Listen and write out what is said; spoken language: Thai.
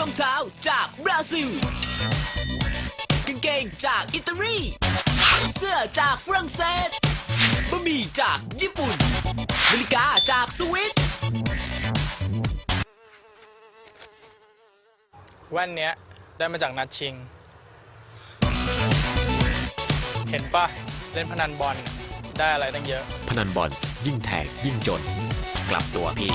รองเท้ซิลกางเกงจากอิตาลีเสื้อจากฝรั่งเศสบะหมี่จากญี่ปุ่นนาฬิกาจากสวิตแว่นเนี้ยได้มาจากนัดชิง เห็นปะเล่นพนันบอลได้อะไรตั้งเยอะ พนันบอลยิ่งแทงยิ่งจน กลับตัวพี่